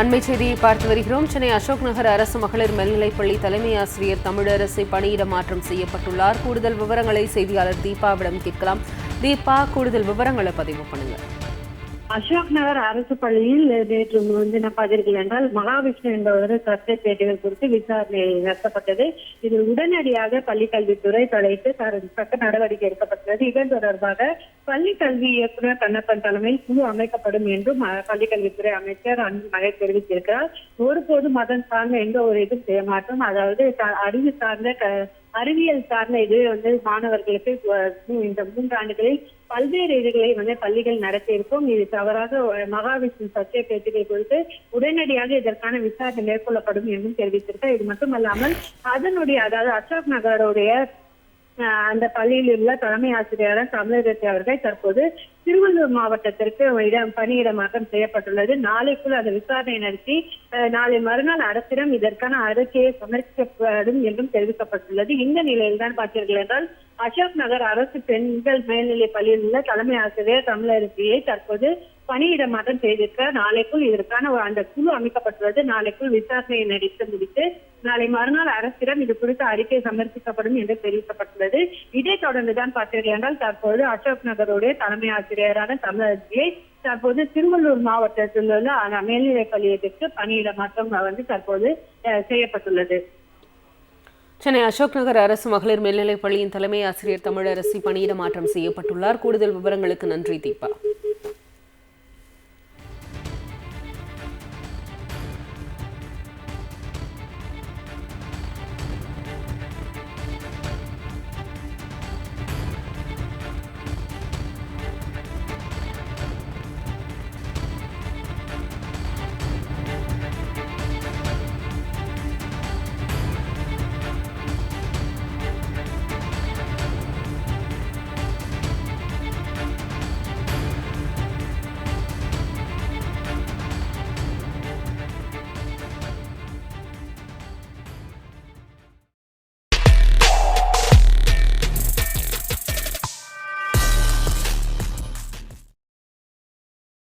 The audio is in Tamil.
அண்மை செய்தியை பார்த்து வருகிறோம். சென்னை அசோக் நகர் அரசு மகளிர் மேல்நிலைப்பள்ளி தலைமை ஆசிரியர் தமிழரசை பணியிட மாற்றம் செய்யப்பட்டுள்ளார். கூடுதல் விவரங்களை செய்தியாளர் தீபாவிடம் கேட்கலாம். தீபா கூடுதல் விவரங்களை பதிவு பண்ணுங்கள் அசோக் நகர் அரசு பள்ளியில் நேற்று முன்தினம் பதிர்கள் என்றால் மகாவிஷ்ணு என்பவர் சர்ச்சை பேட்டிகள் குறித்து விசாரணை நடத்தப்பட்டது. இதில் உடனடியாக பள்ளி கல்வித்துறை தொலைத்து தக்க நடவடிக்கை எடுக்கப்பட்டது இதன் தொடர்பாக பள்ளி கல்வி இயக்குநர் கண்ணப்பன் தலைமையில் குழு அமைக்கப்படும் என்றும் பள்ளிக்கல்வித்துறை பள்ளி கல்வித்துறை அமைச்சர் அன்பு மகை தெரிவித்திருக்கிறார். ஒருபோதும் மதம் சார்ந்த எந்த ஒரு இதுவும் செய்ய மாட்டோம். அதாவது அறிவு சார்ந்த அறிவியல் சார்ந்த இது வந்து மாணவர்களுக்கு இந்த மூன்றாண்டுகளில் பல்வேறு இதுகளை வந்து பள்ளிகள் நடத்தியிருக்கும். இது தவறாக மகாவிஷ்ணு சர்ச்சை பேச்சுகள் குறித்து உடனடியாக இதற்கான விசாரணை மேற்கொள்ளப்படும் என்றும் தெரிவித்திருக்கார் இது மட்டுமல்லாமல் அதனுடைய அதாவது அசோக் நகருடைய அந்த பள்ளியில் உள்ள தலைமை ஆசிரியரான தமிழரசி அவர்கள் தற்போது திருவள்ளூர் மாவட்டத்திற்கு இடம் பணியிடமாற்றம் செய்யப்பட்டுள்ளது. நாளைக்குள் அந்த விசாரணை நடத்தி நாளை மறுநாள் அரசிடம் இதற்கான அறிக்கையை சமர்ப்பிக்கப்படும் என்றும் தெரிவிக்கப்பட்டுள்ளது. இந்த நிலையில் தான் பார்த்தீர்கள் என்றால் அசோக் நகர் அரசு பெண்கள் மேல்நிலை பள்ளியில் உள்ள தலைமை ஆசிரியர் தமிழரசியை தற்போது பணியிட மாற்றம் செய்திருக்க நாளைக்குள் இதற்கான அந்த குழு அமைக்கப்பட்டுள்ளது. நாளைக்குள் விசாரணையை நடித்து முடித்து நாளை மறுநாள் அரசிடம் இது குறித்த அறிக்கை சமர்ப்பிக்கப்படும் என்று தெரிவிக்கப்பட்டுள்ளது. இதை தொடர்ந்துதான் பார்த்தீர்கள் என்றால் தற்போது அசோக் நகருடைய தலைமை ஆசிரியர் ஆசிரியரான தமிழர்ஜியை தற்போது திருவள்ளூர் மாவட்டத்தில் உள்ள மேல்நிலைப் பள்ளியத்திற்கு பணியிட மாற்றம் வந்து தற்போது செய்யப்பட்டுள்ளது. சென்னை அசோக் நகர் அரசு மகளிர் மேல்நிலைப்பள்ளியின் தலைமை ஆசிரியர் தமிழரசி பணியிட மாற்றம் செய்யப்பட்டுள்ளார். கூடுதல் விவரங்களுக்கு நன்றி தீபா.